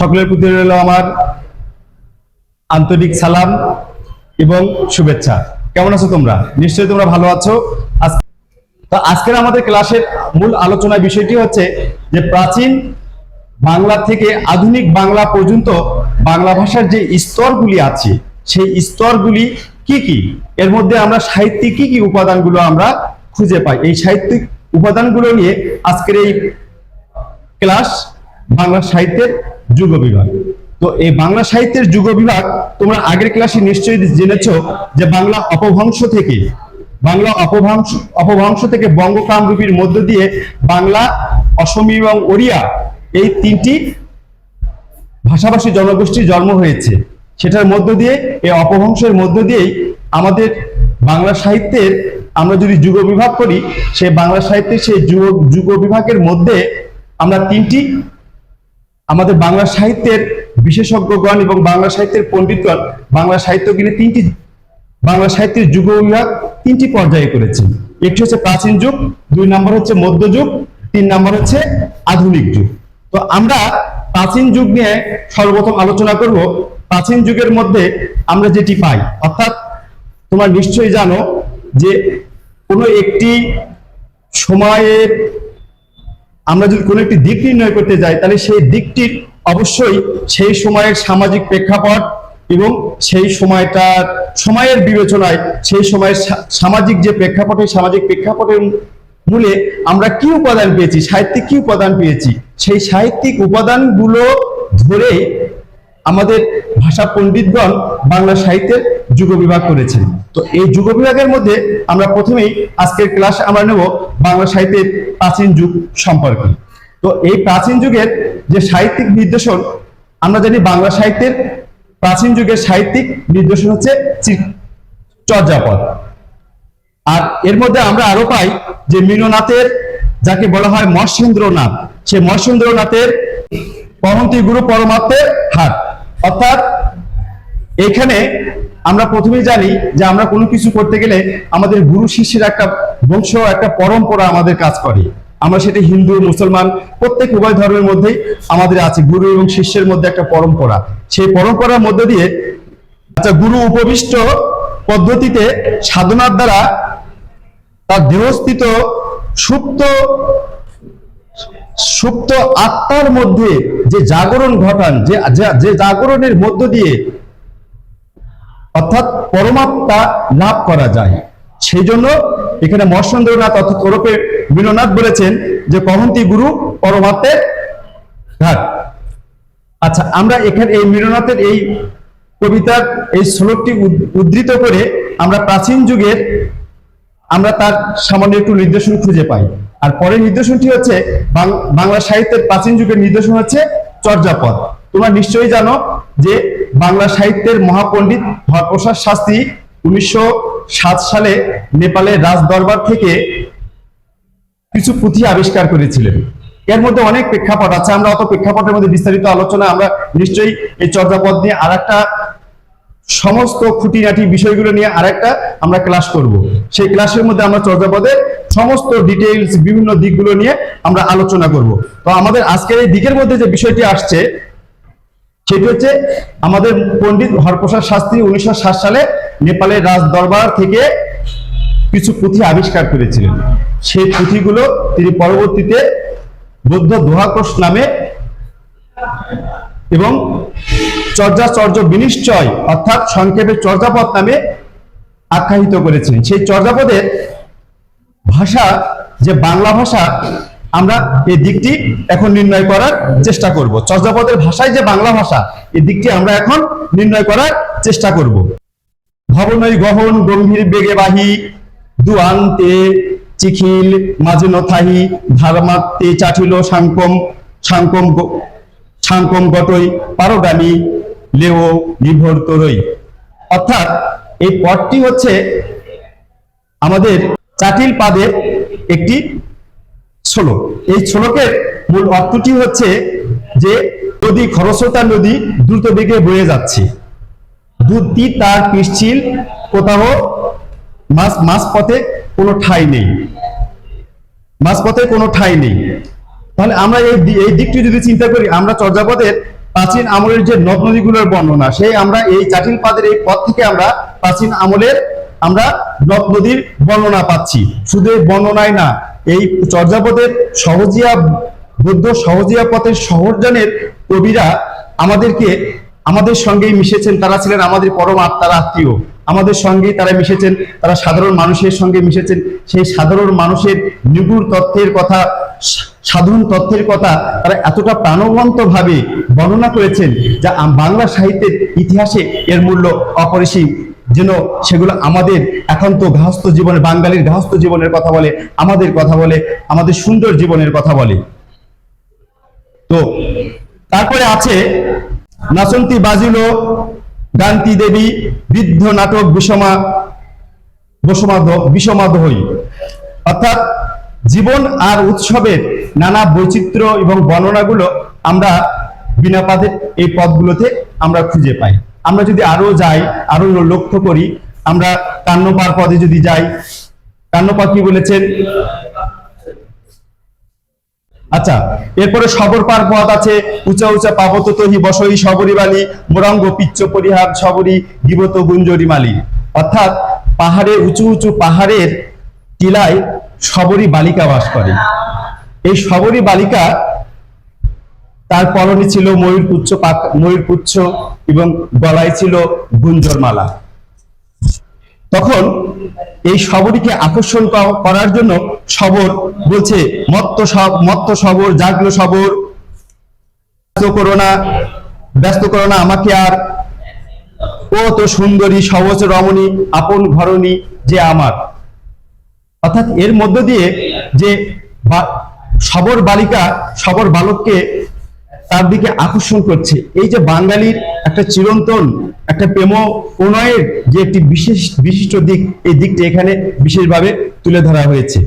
সকলের প্রতি রইল আমার আন্তরিক সালাম এবং শুভেচ্ছা। কেমন আছো তোমরা? নিশ্চয়ই তোমরা ভালো আছো। তো আজকের আমাদের ক্লাসের মূল আলোচনার বিষয়টি হচ্ছে যে প্রাচীন বাংলা থেকে আধুনিক বাংলা পর্যন্ত বাংলা ভাষার যে স্তরগুলি আছে, সেই স্তরগুলি কি কি? এর মধ্যে আমরা সাহিত্যিক কি কি উপাদানগুলো আমরা খুঁজে পাই? এই সাহিত্যিক উপাদানগুলো নিয়ে আজকের এই ক্লাস বাংলা সাহিত্যের যুগ বিভাগ। তো এই বাংলা সাহিত্যের যুগ বিভাগ তোমরা আগের ক্লাসে নিশ্চয়ই জেনেছো যে বাংলা অপভ্রংশ থেকে, বাংলা অপভ্রংশ অপভ্রংশ থেকে বঙ্গ কামরূপীর মধ্য দিয়ে বাংলা, অসমী এবং ওড়িয়া এই তিনটি ভাষাভাষী জনগোষ্ঠীর জন্ম হয়েছে। সেটার মধ্য দিয়ে, এই অপভ্রংশের মধ্য দিয়েই আমাদের বাংলা সাহিত্যের আমরা যদি যুগ বিভাগ করি, সেই বাংলা সাহিত্যের সেই যুগ যুগ বিভাগের মধ্যে আমরা তিনটি আমাদের বাংলা সাহিত্যের বিশেষজ্ঞগণ এবং বাংলা সাহিত্যের পণ্ডিতগণ, বাংলা সাহিত্যজ্ঞানী তিনটি, বাংলা সাহিত্যের যুগ বিভাগ তিনটি পর্যায়ে করেছে। একটি হচ্ছে প্রাচীন যুগ, দুই নম্বর হচ্ছে মধ্যযুগ তিন নম্বর হচ্ছে আধুনিক যুগ। তো আমরা প্রাচীন যুগ নিয়ে সর্বপ্রথম আলোচনা করব। প্রাচীন যুগের মধ্যে আমরা যেটি পাই, অর্থাৎ তোমরা নিশ্চয়ই জানো যে কোনো একটি সময়ের আমরা যদি কোনো একটি দিক নির্ণয় করতে যাই, তাহলে সেই দিকটির অবশ্যই সেই সময়ের সামাজিক প্রেক্ষাপট এবং সেই সময়টার, সময়ের বিবেচনায় সেই সময়ের সামাজিক যে প্রেক্ষাপটে সামাজিক প্রেক্ষাপটের মূলে আমরা কি উপাদান পেয়েছি, সাহিত্যিক কি উপাদান পেয়েছি? সেই সাহিত্যিক উপাদানগুলো ধরে আমাদের ভাষা পণ্ডিতগণ বাংলা সাহিত্যের যুগ বিভাগ করেছেন। তো এই যুগ বিভাগের মধ্যে আমরা প্রথমেই আজকের ক্লাস আমরা নেব বাংলা সাহিত্যের প্রাচীন যুগ সম্পর্কে। তো এই প্রাচীন যুগের যে সাহিত্যিক নির্দেশন, আমরা জানি বাংলা সাহিত্যের প্রাচীন যুগের সাহিত্যিক নির্দেশন হচ্ছে চর্যাপদ। আর এর মধ্যে আমরা আরও পাই যে মীননাথের যাকে বলা হয় মৎস্যেন্দ্রনাথ, সে মৎস্যেন্দ্রনাথের পরমতি গুরু পরমাত্মের হাট অর্থাৎ এখানে আমরা প্রথমেই জানি যে আমরা কোনো কিছু করতে গেলে আমাদের গুরু শিষ্যের একটা বংশ, একটা পরম্পরা আমাদের কাজ করে। আমরা সেটা হিন্দু, মুসলমান, প্রত্যেক উভয় ধর্মের মধ্যেই আমাদের আছে, গুরু এবং শিষ্যের মধ্যে একটা পরম্পরা। সেই পরম্পরার মধ্যে দিয়ে আচ্ছা গুরু উপবিষ্ট পদ্ধতিতে সাধনার দ্বারা তার দেহস্থিত সুপ্ত সুপ্ত আত্মার মধ্যে যে জাগরণ ঘটান, যে, যে- জাগরণের মধ্য দিয়ে অর্থাৎ পরমাত্মা লাভ করা যায়। সেই জন্য এখানে মৎস্যেন্দ্রনাথ অর্থাৎ ওরপে বিনোনাথ বলেছেন যে, কহন্তি গুরু, পরমাত্মের ঘাট। আচ্ছা আমরা এখানে এই মিরনাথের এই কবিতার এই শ্লোকটি উদ- উদ্ধৃত করে আমরা প্রাচীন যুগের আমরা তার সামান্য একটু নির্দেশন খুঁজে পাই। আর পরের নির্দেশনটি হচ্ছে বাংলা সাহিত্যের প্রাচীন যুগের নির্দেশন হচ্ছে চর্যাপদ। তোমরা নিশ্চয়ই জানো যে বাংলা সাহিত্যের মহাপণ্ডিত হরপ্রসাদ শাস্ত্রী উনিশশো সালে নেপালের রাজ দরবার থেকে কিছু পুঁথি আবিষ্কার করেছিলেন। এর মধ্যে অনেক প্রেক্ষাপট আছে, আমরা অত প্রেক্ষাপটের মধ্যে বিস্তারিত আলোচনা, আমরা নিশ্চয়ই এই চর্যাপদ নিয়ে আর একটা সমস্ত খুঁটিনাটি বিষয়গুলো নিয়ে আরেকটা আমরা ক্লাস করব। সেই ক্লাসের মধ্যে আমরা চর্যাপদের সমস্ত ডিটেইলস বিভিন্ন দিকগুলো নিয়ে আমরা আলোচনা করব। তো আমাদের আজকের এই দিকের মধ্যে যে বিষয়টি আসছে, সেটি হচ্ছে আমাদের পণ্ডিত হরপ্রসাদ শাস্ত্রী উনিশশো সাত সালে নেপালের রাজ দরবার থেকে কিছু পুঁথি আবিষ্কার করেছিলেন। সেই পুঁথিগুলো তিনি পরবর্তীতে বৌদ্ধ দোহাকোষ নামে এবং চর্যাচর্য বিনিশ্চয় অর্থাৎ সংক্ষেপে চর্যাপদ নামে আখ্যায়িত করেছিলেন। সেই চর্যাপদের ভাষা, যে বাংলা ভাষা, আমরা এই দিকটি এখন নির্ণয় করার চেষ্টা করব। চর্যাপদের ভাষায় যে বাংলা ভাষা, এই দিকটি আমরা এখন নির্ণয় করার চেষ্টা করব। ভবনই গহন গম্ভীর বেগে বাহি, দুয়ান্তে চিখিল মাঝে নথাহি, ধারমাত্তে চাঠিল সাংকম সাংকম সাংকম গটই পারগামী লেও নিভর তরই অর্থাৎ এই পদটি হচ্ছে আমাদের চাটিল পাদের একটি শ্লোক এই শ্লোকের মূল অর্থটি হচ্ছে যে নদী খরস্রোতা নদী দ্রুত বেগে বয়ে যাচ্ছে। দুধটি তার পিচ্ছিল কোথাও মাছ পথে কোনো ঠাঁই নেই। মাঝপথে কোনো ঠাই নেই। তাহলে আমরা এই এই দিকটি যদি চিন্তা করি, আমরা চর্যাপদের প্রাচীন আমলের যে নদ নদীগুলোর বর্ণনা, সেই আমরা এই জাটিল পাদের এই পথ থেকে আমরা প্রাচীন আমলের আমরা নদ নদীর বর্ণনা পাচ্ছি। শুধু বর্ণনায় না, এই চর্যাপদের সহজিয়া, বৌদ্ধ সহজিয়া পথের সহজানের কবিরা আমাদেরকে, আমাদের সঙ্গেই মিশেছেন। তারা ছিলেন আমাদের পরম আত্মার আত্মীয়। আমাদের সঙ্গেই তারা মিশেছেন। তারা সাধারণ মানুষের সঙ্গে মিশেছেন। সেই সাধারণ মানুষের নিগুড় তথ্যের কথা সাধারণ তথ্যের কথা তারা এতটা প্রাণবন্ত ভাবে বর্ণনা করেছেন যা বাংলা সাহিত্যের ইতিহাসে এর মূল্য অপরিসীম। যেন সেগুলো আমাদের একান্ত গাহস্থ জীবনে, বাঙালির গাহস্থ জীবনের কথা বলে, আমাদের কথা বলে, আমাদের সুন্দর জীবনের কথা বলে। তো, তারপরে আছে নাচন্তি বাজিল, গান্তি দেবী, বৃদ্ধ নাটক বিষমা বসমাদ বিষমাদ হই অর্থাৎ জীবন আর উৎসবের নানা বৈচিত্র্য এবং বর্ণনাগুলো আমরা বিনা পাদের এই পদগুলোতে আমরা খুঁজে পাই। আমরা যদি আরও যাই, আরও লক্ষ্য করি, আমরা কান্নপার পদে যদি যাই কান্নপা কি বলেছেন? আচ্ছা এরপরে সবর পার পথ আছে, উঁচা উঁচা পাবত তহি বসই সবরি বালি মোরাঙ্গ পিচ্চ পরিহার সবরি দিবত গুঞ্জরি মালি। অর্থাৎ পাহাড়ে উঁচু উঁচু পাহাড়ের টিলায় সবরি বালিকা বাস করে। এই সবরি বালিকা তার পরনে ছিল ময়ূরপুচ্ছ ময়ূরপুচ্ছ এবং গলায় ছিল গুঞ্জরমালা তখন এই শবরীকে আকর্ষণ করার জন্য শবর বলছে, মত্ত সব, মত্ত শবর জাগলো শবর, ব্যস্ত করো না, ব্যস্ত করো না আমাকে আর। ও তো সুন্দরী সবজ রমণী, আপন ঘরণী যে আমার। অর্থাৎ এর মধ্য দিয়ে যে সবর বালিকা সবর বালককে তার দিকে আকর্ষণ করছে। এই যে বাঙালির একটা চিরন্তন, একটা প্রেম প্রণয়ের যে একটি বিশেষ, বিশিষ্ট দিক, এই দিকটি এখানে বিশেষভাবে তুলে ধরা হয়েছে।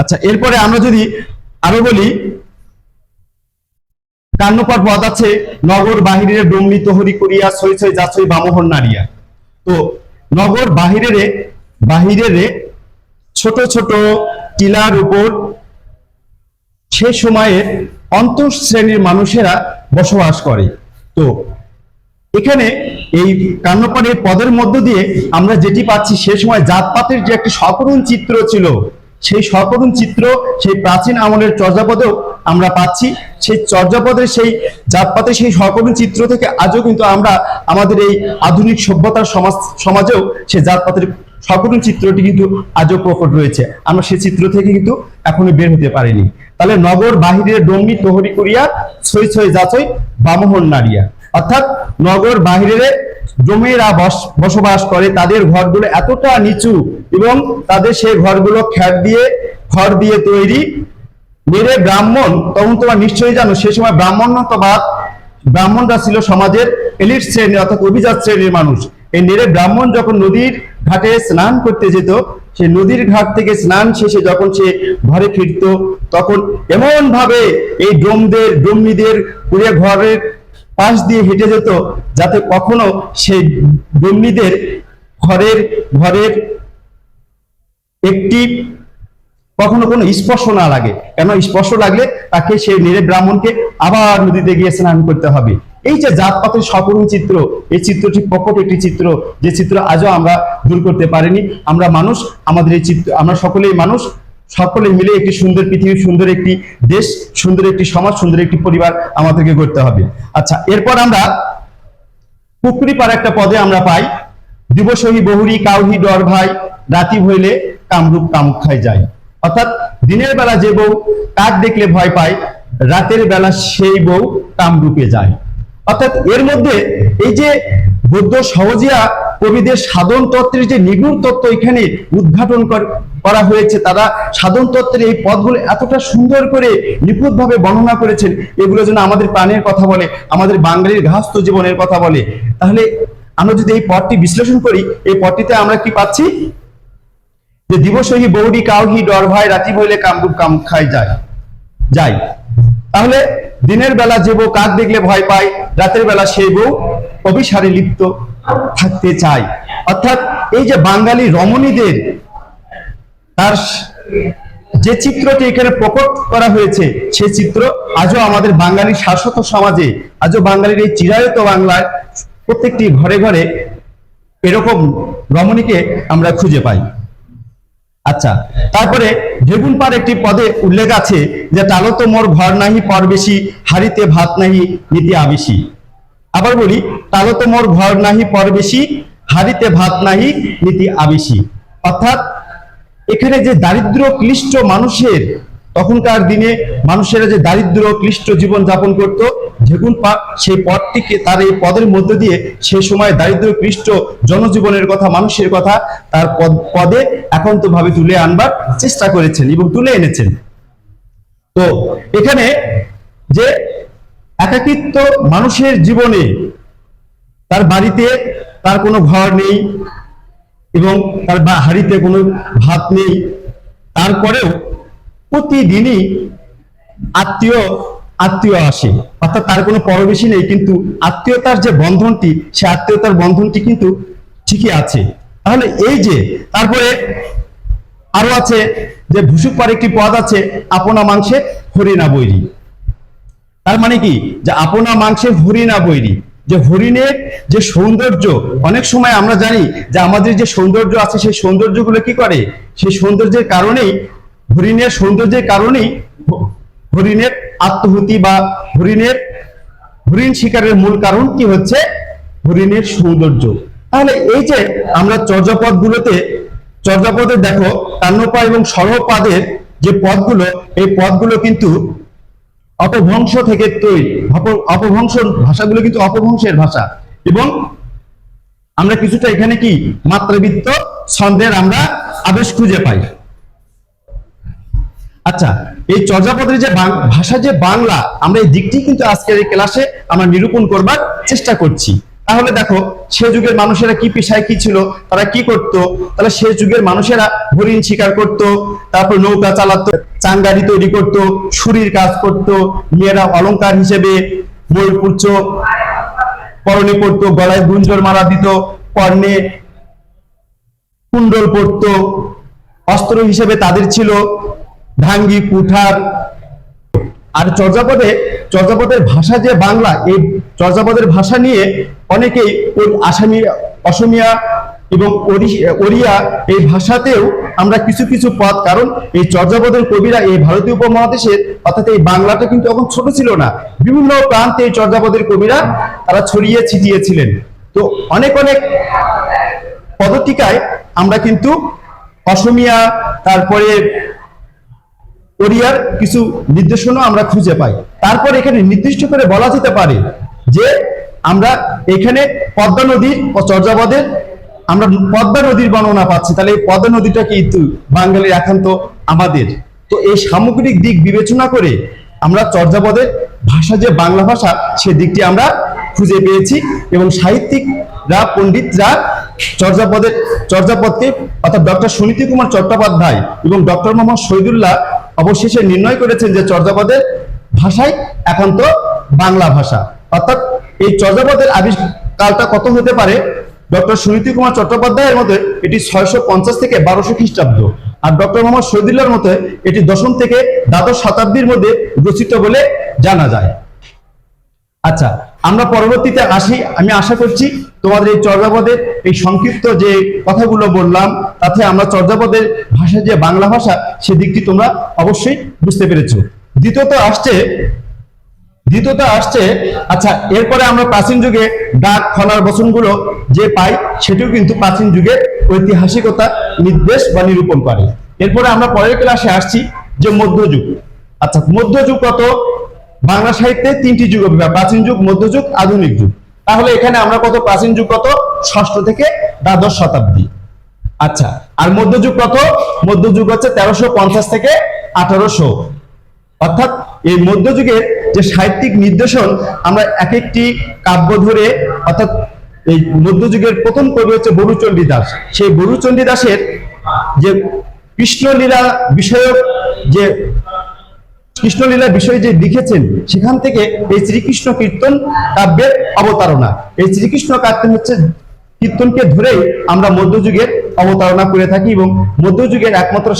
আচ্ছা এরপরে আমরা যদি আরও বলি, কান্নপার পদ আছে নগর বাহিরের ডমনি তোহরি করিয়া সই সই যাচই বামোহর নারিয়া তো নগর বাহিরেরে বাহিরেরে ছোট ছোট টিলার উপর সে সময়ের অন্তঃ শ্রেণির মানুষেরা বসবাস করে। তো, এখানে এই কান্নপাড়ের পদের মধ্য দিয়ে আমরা যেটি পাচ্ছি সে সময় জাতপাতের যে একটি সকরুণ চিত্র ছিল, সেই সকরুণ চিত্র সেই প্রাচীন আমলের চর্যাপদেও আমরা পাচ্ছি। সেই চর্যাপদের, সেই জাতপাতের, সেই সকরুণ চিত্র থেকে আজও কিন্তু আমরা আমাদের এই আধুনিক সভ্যতার সমাজ, সমাজেও সেই জাতপাতের সকরুণ চিত্রটি কিন্তু আজও প্রকট রয়েছে। আমরা সেই চিত্র থেকে কিন্তু এখনও বের হতে পারিনি। তাহলে নগর বাহিরের ডম্বি তোহরি করিয়া ছই ছই যাচই বামোহন নারিয়া অর্থাৎ নগর বাহিরের জমিরা বস- বসবাস করে, তাদের ঘরগুলো এতটা নিচু এবং তাদের সেই ঘরগুলো খ্যাট দিয়ে, খড় দিয়ে তৈরি মেরে ব্রাহ্মণ, তখন তোমার নিশ্চয়ই জানো, সে সময় ব্রাহ্মণ্যতবাদ, ব্রাহ্মণরা ছিল সমাজের এলিট শ্রেণি অর্থাৎ অভিজাত শ্রেণির মানুষ। এই নেড়ে ব্রাহ্মণ যখন নদীর ঘাটে স্নান করতে যেত, সে নদীর ঘাট থেকে স্নান শেষে যখন সে ঘরে ফিরত, তখন এমন ভাবে এই ডোমদের, ডোমনিদের পুড়ে ঘরের পাশ দিয়ে হেঁটে যেত, যাতে কখনো সেই ডোমনিদের ঘরের ঘরের একটি কখনো কোনো স্পর্শ না লাগে। কেন স্পর্শ লাগলে তাকে সেই নিরে ব্রাহ্মণকে আবার নদীতে গিয়ে স্নান করতে হবে। এই যে জাতপাতের সকরুণ চিত্র, এই চিত্রটি প্রকট একটি চিত্র, যে চিত্র আজও আমরা দূর করতে পারিনি। আমরা মানুষ, আমাদের এই চিত্র, আমরা সকলেই মানুষ, সকলে মিলে একটি সুন্দর পৃথিবী, সুন্দর একটি দেশ, সুন্দর একটি সমাজ, সুন্দর একটি পরিবার আমাদেরকে করতে হবে। আচ্ছা এরপর আমরা পুকুরি পার একটা পদে আমরা পাই। দিবসহী বহুরি কাউহি ডর ভাই, রাতি হইলে কামরূপ কামখায় যায়। অর্থাৎ দিনের বেলা যে বউ কাক দেখলে ভয় পায়, রাতের বেলা সেই বউ কামরূপে যায়। অর্থাৎ এর মধ্যে এই যে বৌদ্ধ সহজিয়া কবিদের সাধন তত্ত্বের যে নিগুড় তত্ত্ব এখানে উদ্ঘাটন কর- করা হয়েছে, তারা সাধন তত্ত্বের এই পদগুলো এতটা সুন্দর করে নিখুঁতভাবে বর্ণনা করেছেন, এগুলো যেন আমাদের প্রাণের কথা বলে, আমাদের বাঙালির ঘাস্ত জীবনের কথা বলে। তাহলে আমরা যদি এই পদটি বিশ্লেষণ করি, এই পদটিতে আমরা কি পাচ্ছি? যে দিবসহী বৌডি কাউহি ডর ভাই, রাতি হইলে কামরূপ কাম খাই যায়। যাই তাহলে দিনের বেলা যে বউ কাক দেখলে ভয় পায়, রাতের বেলা সেই বউ অভিসারে লিপ্ত থাকতে চায়। অর্থাৎ এই যে বাঙালি রমণীদের, তার যে চিত্রটি এখানে প্রকট করা হয়েছে, সে চিত্র আজও আমাদের বাঙালি শাশ্বত সমাজে, আজও বাঙালির এই চিরায়ত বাংলায় প্রত্যেকটি ঘরে ঘরে এরকম রমণীকে আমরা খুঁজে পাই। আচ্ছা তারপরে বেগুন পার একটি পদে উল্লেখ আছে যে তালো তো মোর ঘর নাহি, পর বেশি হারিতে ভাত নাহি, নীতি আবেশি আবার বলি তালো তো মোর ঘর নাহি, পর বেশি হারিতে ভাত নাহি, নীতি আবেশি অর্থাৎ, এখানে যে দারিদ্র ক্লিষ্ট মানুষের তখনকার দিনে মানুষেরা যে দারিদ্র, ক্লিষ্ট জীবন যাপন করত ঝেগুন পা, সেই পদটিকে তার এই পদের মধ্য দিয়ে সেই সময় দারিদ্র, ক্লিষ্ট জনজীবনের কথা, মানুষের কথা তার পদ, পদে একান্ত ভাবে তুলে আনবার চেষ্টা করেছেন এবং তুলে এনেছেন। তো এখানে যে একাকিত্ব মানুষের জীবনে তার বাড়িতে তার কোনো ঘর নেই এবং তার হাড়িতে কোনো ভাত নেই, তারপরেও প্রতিদিনই আত্মীয় আত্মীয় আসে। অর্থাৎ তার কোনো পরবেশী নেই, কিন্তু আত্মীয়তার যে বন্ধনটি, সে আত্মীয়তার বন্ধনটি কিন্তু ঠিকই আছে। তাহলে এই যে, তারপরে আরও আছে যে ভুসুক পার একটি পদ আছে, আপনা মাংসে হরিণা বৈরী। তার মানে কি? যে আপনা মাংসে হরিণা বৈরী। যে হরিণের যে সৌন্দর্য, অনেক সময় আমরা জানি যে আমাদের যে সৌন্দর্য আছে, সেই সৌন্দর্যগুলো কি করে? সেই সৌন্দর্যের কারণেই হরিণের সৌন্দর্যের কারণেই হরিণের আত্মহতি বা হরিণের হরিণ শিকারের মূল কারণ কি হচ্ছে? হরিণের সৌন্দর্য। তাহলে এই যে আমরা চর্যাপদ গুলোতে চর্যাপদে দেখো কান্নপা এবং সর্বপাদের যে পদগুলো, এই পদগুলো কিন্তু অপভ্রংশ থেকে তৈরি। অপ- অপভ্রংশ ভাষাগুলো কিন্তু অপভ্রংশের ভাষা। এবং আমরা কিছুটা এখানে কি? মাত্রাবৃত্ত ছন্দের আমরা আবেশ খুঁজে পাই। আচ্ছা এই চর্যাপদের যে ভাষা যে বাংলা, আমরা এই দিকটি কিন্তু আজকের এই ক্লাসে আমরা নিরূপণ করবার চেষ্টা করছি। তাহলে দেখো, সে যুগের মানুষেরা কি পেশায় কি ছিল, তারা কি করত? তাহলে সে যুগের মানুষেরা হরিণ শিকার করত, তারপর নৌকা চালাতো, চাঙ্গারি তৈরি করত, ছুরির কাজ করত, মেয়েরা অলংকার হিসেবে ময়ূরপুচ্ছ পরনে পড়তো, গলায় গুঞ্জর মারা দিত, কর্ণে কুণ্ডল পড়তো, অস্ত্র হিসেবে তাদের ছিল ঢাঙ্গি কুঠার। আর চর্যাপদে, চর্যাপদের ভাষা যে বাংলা, এই চর্যাপদের ভাষা নিয়ে অনেকেই ওই আসামি, অসমিয়া এবং ওড়িয়া এই ভাষাতেও আমরা কিছু কিছু পদ, কারণ এই চর্যাপদের কবিরা এই ভারতীয় উপমহাদেশের অর্থাৎ এই বাংলাটা কিন্তু এখন ছোট ছিল না। বিভিন্ন প্রান্তে এই চর্যাপদের কবিরা তারা ছড়িয়ে ছিটিয়েছিলেন। তো অনেক অনেক পদটিকায় আমরা কিন্তু অসমিয়া, তারপরে ওড়িয়ার কিছু নির্দেশনা আমরা খুঁজে পাই। তারপর এখানে নির্দিষ্ট করে বলা যেতে পারে যে আমরা এখানে পদ্মা নদীর ও চর্যাপদের আমরা পদ্মা নদীর বর্ণনা পাচ্ছি। তাহলে এই পদ্মা নদীটা কিন্তু বাঙালির একান্ত আমাদের। তো এই সামগ্রিক দিক বিবেচনা করে আমরা চর্যাপদের ভাষা যে বাংলা ভাষা, সে দিকটি আমরা খুঁজে পেয়েছি এবং সাহিত্যিকরা, পণ্ডিতরা চর্যাপদের, চর্যাপদকে অর্থাৎ ডক্টর সুনীতি কুমার চট্টোপাধ্যায় এবং ডক্টর মোহাম্মদ শহীদুল্লাহ অবশেষে নির্ণয় করেছেন যে চর্যাপদের ভাষাই একান্ত বাংলা ভাষা। অর্থাৎ এই চর্যাপদের আবিষ্কারটা কত হতে পারে? ডক্টর সুনীতি কুমার চট্টোপাধ্যায়ের মতে এটি ছয়শো পঞ্চাশ থেকে বারোশো খ্রিস্টাব্দ। আর ডক্টর মোহাম্মদ শহীদুল্লাহর মতে এটি দশম থেকে দ্বাদশ শতাব্দীর মধ্যে রচিত বলে জানা যায়। আচ্ছা আমরা পরবর্তীতে আসি, আমি আশা করছি তোমাদের এই চর্যাপদের এই সংক্ষিপ্ত যে কথাগুলো বললাম, তাতে আমরা চর্যাপদের ভাষা যে বাংলা ভাষা সে দিকটি তোমরা অবশ্যই বুঝতে পেরেছ। দ্বিতীয়ত আসছে দ্বিতীয়ত আসছে আচ্ছা এরপরে আমরা প্রাচীন যুগে ডাক খনার বচনগুলো যে পাই, সেটিও কিন্তু প্রাচীন যুগের ঐতিহাসিকতা, নির্দেশ বা নিরূপণ করে। এরপরে আমরা পরের ক্লাসে আসছি যে মধ্যযুগ। আচ্ছা মধ্যযুগ কত? বাংলা সাহিত্যে তিনটি যুগ প্রাচীন যুগ, মধ্যযুগ, আধুনিক যুগ। তাহলে এখানে আমরা কত? প্রাচীন যুগ কত? ষষ্ঠ থেকে দ্বাদশ শতাব্দী। আচ্ছা আর মধ্যযুগ কত? মধ্যযুগ হচ্ছে তেরোশো পঞ্চাশ থেকে আঠারোশো। অর্থাৎ এই মধ্যযুগের যে সাহিত্যিক নির্দেশন, আমরা এক একটি কাব্য ধরে, অর্থাৎ এই মধ্যযুগের প্রথম কবি হচ্ছে বরুচণ্ডী দাস। সেই বরুচণ্ডী দাসের যে কৃষ্ণলীলা বিষয়ক যে কৃষ্ণলীলা বিষয়ে যে লিখেছেন, সেখান থেকে এই শ্রীকৃষ্ণ কীর্তন কাব্যের অবতারণা। এই শ্রীকৃষ্ণ কীর্তন হচ্ছে কীর্তনকে ধরেই আমরা মধ্যযুগের অবতারণা করে থাকি এবং মধ্যযুগের একমাত্র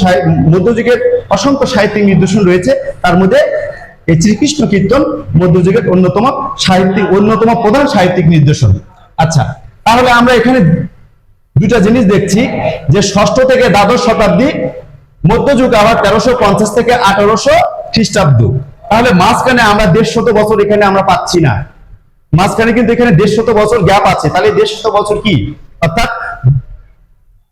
মধ্যযুগের অসংখ্য সাহিত্যিক নিদর্শন রয়েছে। তার মধ্যে এই শ্রীকৃষ্ণ কীর্তন মধ্যযুগের অন্যতম সাহিত্যিক, অন্যতম প্রধান সাহিত্যিক নিদর্শন। আচ্ছা তাহলে আমরা এখানে দুটা জিনিস দেখছি যে ষষ্ঠ থেকে দ্বাদশ শতাব্দী মধ্যযুগ আবার তেরোশো পঞ্চাশ থেকে আঠারোশো খ্রিস্টাব্দ। তাহলে মাঝখানে আমরা দেড় শত বছর এখানে আমরা পাচ্ছি না। মাঝখানে কিন্তু এখানে দেড় শত বছর গ্যাপ আছে। তাহলে দেড় শত বছর কি? অর্থাৎ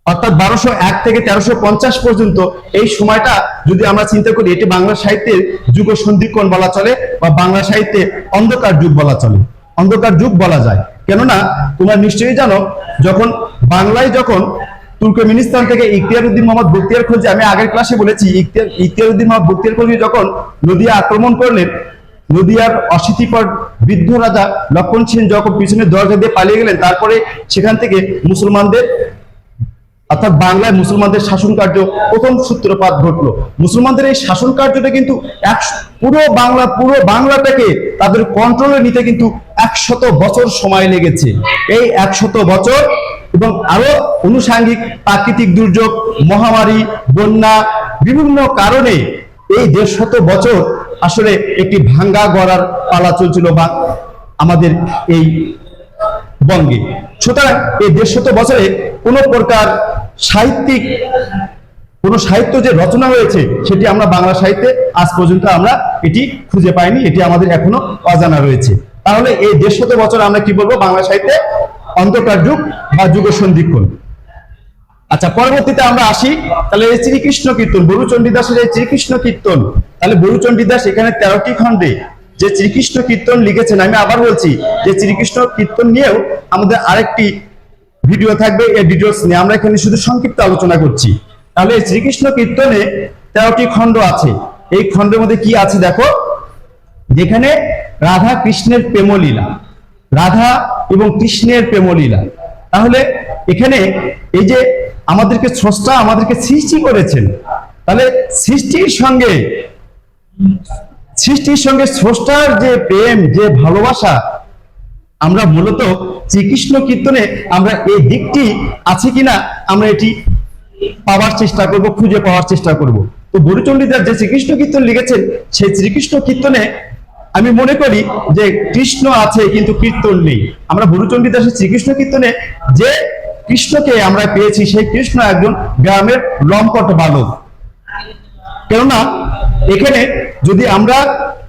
অর্থাৎ বারোশো এক থেকে তেরোশো পঞ্চাশ পর্যন্ত এই সময়টা যদি আমরা চিন্তা করি, এটি বাংলা সাহিত্যের যুগ সন্ধিক্ষণ বলা চলে বা বাংলা সাহিত্যে অন্ধকার যুগ বলা চলে। অন্ধকার যুগ বলা যায়। কেননা, তোমরা নিশ্চয়ই জানো, যখন বাংলায় যখন তুর্কমেনিস্তান থেকে ইখতিয়ার উদ্দিন মোহাম্মদ বক্তিয়ার খলজি, আমি আগের ক্লাসে বলেছি, ইখতিয়ার ইখতিয়ার উদ্দিন মোহাম্মদ বক্তিয়ার খলজি যখন নদিয়া আক্রমণ করলেন, নদিয়ার অশীতিপর বৃদ্ধ রাজা লক্ষণ সেন যখন পিছনের দরজা দিয়ে পালিয়ে গেলেন, তারপরে সেখান থেকে মুসলমানদের অর্থাৎ বাংলায় মুসলমানদের শাসন কার্য প্রথম সূত্রপাত ঘটলো। মুসলমানদের এই শাসন কার্যটা কিন্তু এক পুরো বাংলা পুরো বাংলাটাকে তাদের কন্ট্রোলে নিতে কিন্তু একশত বছর সময় লেগেছে। এই একশত বছর এবং আরও অনুষাঙ্গিক প্রাকৃতিক দুর্যোগ, মহামারী, বন্যা বিভিন্ন কারণে এই দেড় শত বছর আসলে একটি ভাঙ্গা গড়ার পালা চলছিল বা আমাদের এই বঙ্গে। সুতরাং এই দেড়শত বছরে কোনো প্রকার সাহিত্যিক, কোন সাহিত্য যে রচনা হয়েছে সেটি আমরা বাংলা সাহিত্যে আজ পর্যন্ত আমরা এটি খুঁজে পাইনি, এটি আমাদের এখনও অজানা রয়েছে। তাহলে এই দেড়শত বছর আমরা কি বলব? বাংলা সাহিত্যে অন্ধকার যুগ বা যুগ সন্ধিক্ষণ। আচ্ছা পরবর্তীতে আমরা আসি, তাহলে এই শ্রীকৃষ্ণ কীর্তন বরুচণ্ডী দাসের এই শ্রীকৃষ্ণ কীর্তন, তাহলে বরুচণ্ডী দাস এখানে তেরোটি খণ্ডে যে শ্রীকৃষ্ণ কীর্তন লিখেছেন, আমি আবার বলছি যে শ্রীকৃষ্ণ কীর্তন নিয়েও আমাদের আরেকটি ভিডিও থাকবে, এই ডিটেলস নিয়ে। আমরা এখানে শুধু সংক্ষিপ্ত আলোচনা করছি। তাহলে এই শ্রীকৃষ্ণ কীর্তনে তেরোটি খণ্ড আছে। এই খণ্ডের মধ্যে কি আছে দেখো? যেখানে রাধা কৃষ্ণের প্রেমলীলা। রাধা এবং কৃষ্ণের প্রেমলীলা। তাহলে এখানে এই যে আমাদেরকে স্রষ্টা আমাদেরকে সৃষ্টি করেছেন, তাহলে সৃষ্টির সঙ্গে সৃষ্টির সঙ্গে স্রষ্টার যে প্রেম, যে ভালোবাসা, আমরা মূলত শ্রীকৃষ্ণ কীর্তনে আমরা এই দিকটি আছে কিনা আমরা এটি পাওয়ার চেষ্টা করব, খুঁজে পাওয়ার চেষ্টা করব। তো বরুচণ্ডীদার যে শ্রীকৃষ্ণ কীর্তন লিখেছেন, সেই শ্রীকৃষ্ণ কীর্তনে আমি মনে করি যে কৃষ্ণ আছে কিন্তু কীর্তন নেই। আমরা বরুচণ্ডী দাসের শ্রীকৃষ্ণ কীর্তনে যে কৃষ্ণকে আমরা পেয়েছি, সেই কৃষ্ণ একজন গ্রামের লম্পট বালক। কেননা, এখানে যদি আমরা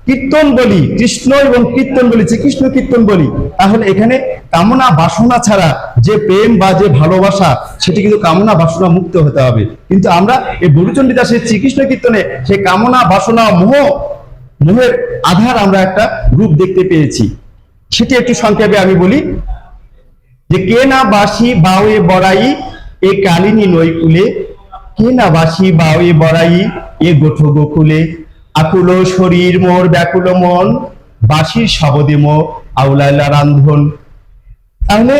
কীর্তন বলি, কৃষ্ণ এবং কীর্তন বলি, শ্রীকৃষ্ণ কীর্তন বলি, তাহলে এখানে কামনা বাসনা ছাড়া যে প্রেম বা যে ভালোবাসা, সেটি কিন্তু কামনা বাসনা মুক্ত হতে হবে। কিন্তু আমরা এই বরুচণ্ডী দাসের শ্রীকৃষ্ণ কীর্তনে সেই কামনা বাসনা মোহ মোহের আধার আমরা একটা রূপ দেখতে পেয়েছি। সেটি একটু সংক্ষেপে আমি বলি যে, কে না বাসি বাউয়ে বড়াই, এ কালিনী নৈকুলে কে না বাসি বাউয়ে বড়াই, এ গোঠো গোকুলে আকুল শরীর মোর ব্যাকুল মন বাসির শবদে মো আউলাইলা রান্ধন। তাহলে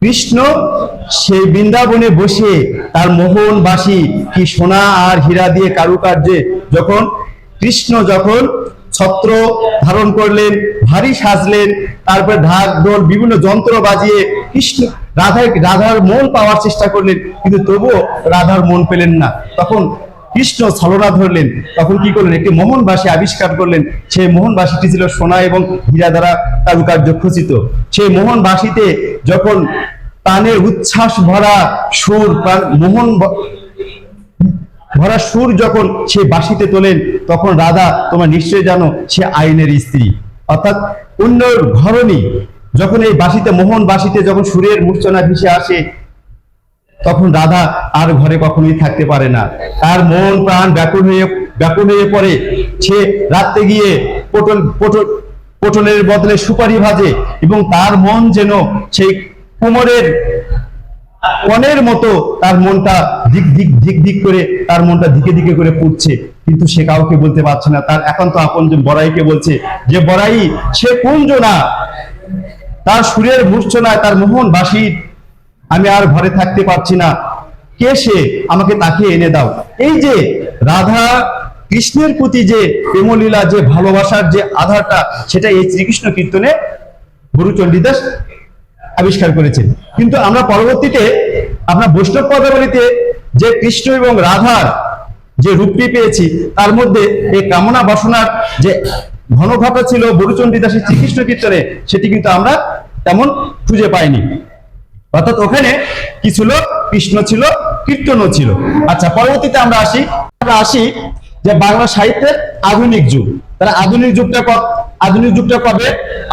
কৃষ্ণ সেই বৃন্দাবনে বসে তার মোহন বাসি কি সোনা আর হীরা দিয়ে কারুকার্যে যখন কৃষ্ণ যখন ছত্র ধারণ করলেন, ভারী সাজলেন, তারপর ঢাক, ঢোল, বিভিন্ন যন্ত্র বাজিয়ে কৃষ্ণ রাধা রাধার মন পাওয়ার চেষ্টা করলেন, কিন্তু তবুও রাধার মন পেলেন না। তখন কৃষ্ণ ছলনা ধরলেন, তখন কি করলেন? একটি মোহনবাসী আবিষ্কার করলেন, সেই মোহনবাসীটি ছিল সোনা এবং হীরা দ্বারা কারুকার্য খচিত সেই মোহনবাসীতে যখন প্রাণের উচ্ছ্বাস ভরা সুর মোহন ভরা সুর যখন সে বাঁশিতে তোলেন, তখন রাধা, তোমার নিশ্চয় জানো, সে আইনের স্ত্রী। অর্থাৎ অন্য ঘরণী যখন এই বাঁশিতে, মোহন বাঁশিতে যখন সুরের মূর্ছনা ভেসে আসে, তখন রাধা আর ঘরে কখনোই থাকতে পারে না। তার মন প্রাণ ব্যাকুল হয়ে ব্যাকুল হয়ে পড়ে। সে রাত্রে গিয়ে পটল পটল, পটলের বদলে সুপারি ভাজে এবং তার মন যেন সেই কোমরের কনের মতো তার মনটা দিক দিক দিক দিক করে, তার মনটা দিকে দিকে করে পুড়ছে। কিন্তু সে কাউকে বলতে পারছে না। তার একান্ত আপন যে বড়াইকে বলছে যে, বড়াই, সে কুঞ্জ না তার সুরের মূর্ছনায় তার মোহন বাসির আমি আর ঘরে থাকতে পারছি না। কে সে? আমাকে তাকে এনে দাও। এই যে রাধা কৃষ্ণের প্রতি যে প্রেমলীলা, যে ভালোবাসার যে আধারটা, সেটা এই শ্রীকৃষ্ণ কীর্তনে গুরু চণ্ডীদাস আবিষ্কার করেছেন। কিন্তু আমরা পরবর্তীতে আপনার বৈষ্ণব পদাবলিতে যে কৃষ্ণ এবং রাধার যে রূপটি পেয়েছি, তার মধ্যে এই কামনা বাসনার যে ঘনঘটা ছিল বরুচণ্ডী দাসের শ্রীকৃষ্ণ কীর্তনে সেটি কিন্তু আমরা তেমন খুঁজে পাইনি। অর্থাৎ ওখানে কি ছিল কৃষ্ণ ছিল, কীর্তনও ছিল। আচ্ছা পরবর্তীতে আমরা আসি আমরা আসি যে বাংলা সাহিত্যের আধুনিক যুগ। তারা আধুনিক যুগটা আধুনিক যুগটা কবে?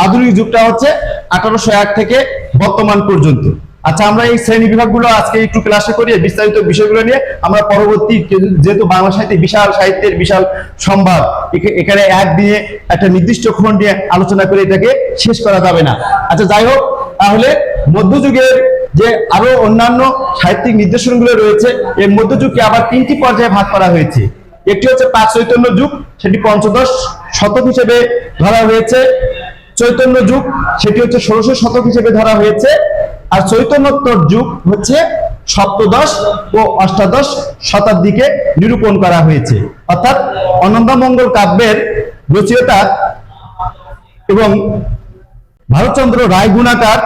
আধুনিক যুগটা হচ্ছে আঠারোশো এক থেকে বর্তমান পর্যন্ত। আচ্ছা আমরা এই শ্রেণি বিভাগগুলো আজকে একটু ক্লাসে করি বিস্তারিত বিষয়গুলো নিয়ে আমরা পরবর্তী যেহেতু বাংলা সাহিত্যে বিশাল সাহিত্যের বিশাল সম্ভার, এখা- এখানে একদিনে একটা নির্দিষ্ট খণ্ড নিয়ে আলোচনা করে এটাকে শেষ করা যাবে না। আচ্ছা যাই হোক, তাহলে মধ্যযুগের যে আরও অন্যান্য সাহিত্যিক নির্দেশনগুলো রয়েছে এই মধ্যযুগকে আবার তিনটি পর্যায়ে ভাগ করা হয়েছে। একটি হচ্ছে পাঁচ চৈতন্য যুগ, সেটি পঞ্চদশ শতক হিসেবে ধরা হয়েছে। চৈতন্য যুগ, সেটি হচ্ছে ষোড়শ শতক হিসেবে ধরা হয়েছে। আর চৈতন্যোত্তর যুগ হচ্ছে সপ্তদশ ও অষ্টাদশ শতাব্দীকে নিরূপণ করা হয়েছে। অর্থাৎ অনন্দমঙ্গল কাব্যের রচয়িতা এবং ভারতচন্দ্র রায় গুণাকার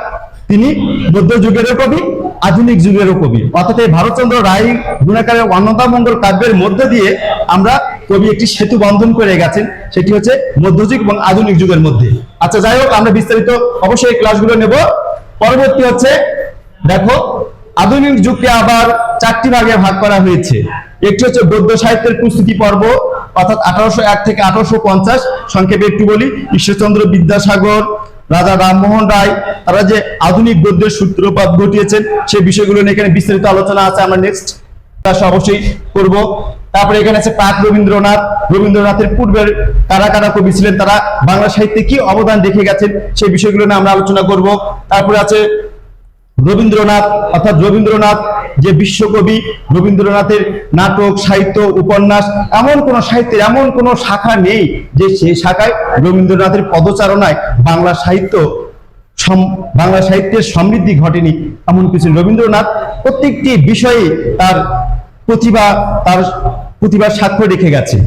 তিনি মধ্যযুগেরও কবি, আধুনিক যুগেরও কবি। অর্থাৎ এই ভারতচন্দ্র রায় গুণাকারের অন্নদামঙ্গল কাব্যের মধ্যে দিয়ে আমরা কবি একটি সেতু বন্ধন করে গেছেন সেটি হচ্ছে মধ্যযুগ এবং আধুনিক যুগের মধ্যে। আচ্ছা যাই হোক, আমরা বিস্তারিত অবশ্যই ক্লাসগুলো নেব। পরবর্তী হচ্ছে, দেখো, আধুনিক যুগকে আবার চারটি ভাগে ভাগ করা হয়েছে। একটি হচ্ছে গদ্য সাহিত্যের প্রস্তুতি পর্ব, অর্থাৎ আঠারোশো এক থেকে আঠারোশো পঞ্চাশ। সংক্ষেপে একটু বলি, ঈশ্বরচন্দ্র বিদ্যাসাগর, রাজা রামমোহন রায়, তারা যে আধুনিক গদ্যের সূত্রপাত ঘটিয়েছেন সেই বিষয়গুলো নিয়ে এখানে বিস্তারিত আলোচনা আছে, আমরা নেক্সট অবশ্যই করব। তারপরে এখানে আছে প্রাক রবীন্দ্রনাথ। রবীন্দ্রনাথের পূর্বের কারা কারা কবি ছিলেন, তারা বাংলা সাহিত্যে কি অবদান রেখে গেছেন সেই বিষয়গুলো নিয়ে আমরা আলোচনা করব। তারপরে আছে রবীন্দ্রনাথ, অর্থাৎ রবীন্দ্রনাথ যে বিশ্বকবি, রবীন্দ্রনাথের নাটক, সাহিত্য, উপন্যাস, এমন কোন সাহিত্যের, এমন কোন শাখা নেই যে সেই শাখায় রবীন্দ্রনাথের পদচারণায় বাংলা সাহিত্য বাংলা সাহিত্যের সমৃদ্ধি ঘটেনি, এমন কিছু রবীন্দ্রনাথ প্রত্যেকটি বিষয়ে তার প্রতিভা, তার প্রতিভার সাক্ষ্য রেখে গেছে।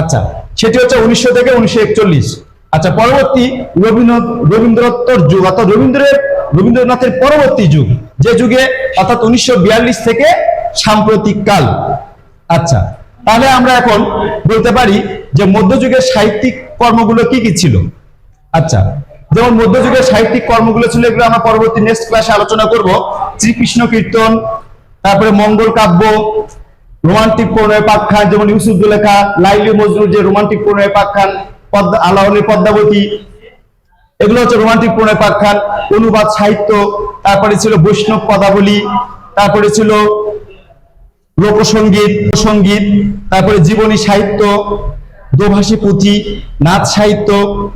আচ্ছা সেটি হচ্ছে উনিশশো থেকে উনিশশো একচল্লিশ। আচ্ছা পরবর্তী রবীন্দ্র রবীন্দ্রোত্তর যুগ, অর্থাৎ রবীন্দ্রের রবীন্দ্রনাথের পরবর্তী যুগ। যে যুগে, অর্থাৎ উনিশশো বিয়াল্লিশ থেকে সাম্প্রতিক কাল। আচ্ছা তাহলে আমরা এখন বলতে পারি যে মধ্যযুগের সাহিত্যিক কর্মগুলো কি কি ছিল? আচ্ছা যেমন মধ্যযুগের সাহিত্যিক কর্মগুলো ছিল, এগুলো আমরা পরবর্তী নেক্সট ক্লাসে আলোচনা করব। শ্রীকৃষ্ণ কীর্তন, তারপরে মঙ্গল কাব্য রোমান্টিক প্রণয় পাখ্যান যেমন ইউসুফুল্লেখা লাইলি মজনুর যে রোমান্টিক প্রণয় পাখ্যান পদ্মা আলাহনের পদ্মাবতী, এগুলো হচ্ছে রোমান্টিক প্রণয় পাখ্যান অনুবাদ, সাহিত্য, তারপরে ছিল বৈষ্ণব পদাবলী, তারপরে ছিল লোকসঙ্গীত সংগীত তারপরে জীবনী সাহিত্য, দোভাষী পুঁথি, নাচ সাহিত্য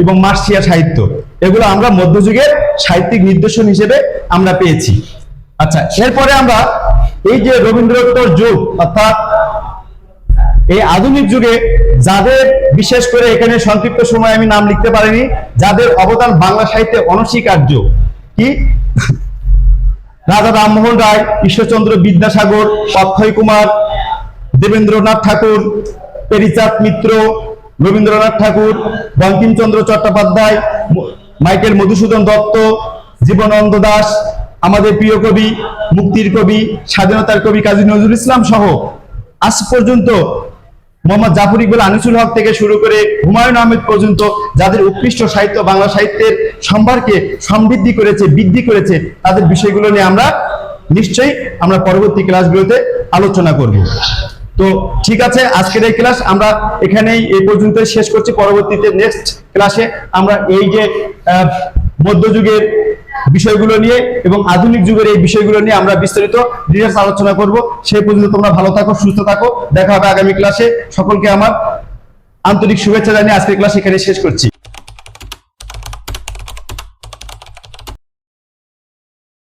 এবং মার্শিয়া সাহিত্য। এগুলো আমরা মধ্যযুগের সাহিত্যিক নির্দেশন হিসেবে আমরা পেয়েছি। আচ্ছা এরপরে আমরা এই যে রবীন্দ্রোত্তর যুগ, অর্থাৎ এই আধুনিক যুগে যাদের, বিশেষ করে এখানে সংক্ষিপ্ত সময় আমি নাম লিখতে পারিনি, যাদের অবদান বাংলা সাহিত্যে অনস্বীকার্য। কি? রাজা রামমোহন রায়, ঈশ্বরচন্দ্র বিদ্যাসাগর, অক্ষয় কুমার, দেবেন্দ্রনাথ ঠাকুর, পেরিচাঁদ মিত্র, রবীন্দ্রনাথ ঠাকুর, বঙ্কিমচন্দ্র চট্টোপাধ্যায় মাইকেল মধুসূদন দত্ত জীবনন্দ দাস আমাদের প্রিয় কবি, মুক্তির কবি, স্বাধীনতার কবি কাজী নজরুল ইসলাম সহ আজ পর্যন্ত মোহাম্মদ জাফর ইকবাল আনিসুল হক থেকে শুরু করে হুমায়ুন আহমেদ পর্যন্ত যাদের উৎকৃষ্ট সাহিত্য, বাংলা সাহিত্যের সম্ভারকে সমৃদ্ধি করেছে, বৃদ্ধি করেছে, তাদের বিষয়গুলো নিয়ে আমরা নিশ্চয়ই আমরা পরবর্তী ক্লাসগুলোতে আলোচনা করব। তো ঠিক আছে, আজকের এই ক্লাস আমরা এখানেই এই পর্যন্ত শেষ করছি। পরবর্তীতে নেক্সট ক্লাসে আমরা এই যে মধ্যযুগের বিষয়গুলো নিয়ে এবং আধুনিক যুগের এই বিষয়গুলো নিয়ে আমরা বিস্তারিত ডিটেলস আলোচনা করব। সেই পর্যন্ত তোমরা ভালো থাকো, সুস্থ থাকো। দেখা হবে আগামী ক্লাসে সকলকে আমার আন্তরিক শুভেচ্ছা জানিয়ে আজকের ক্লাস এখানে শেষ করছি।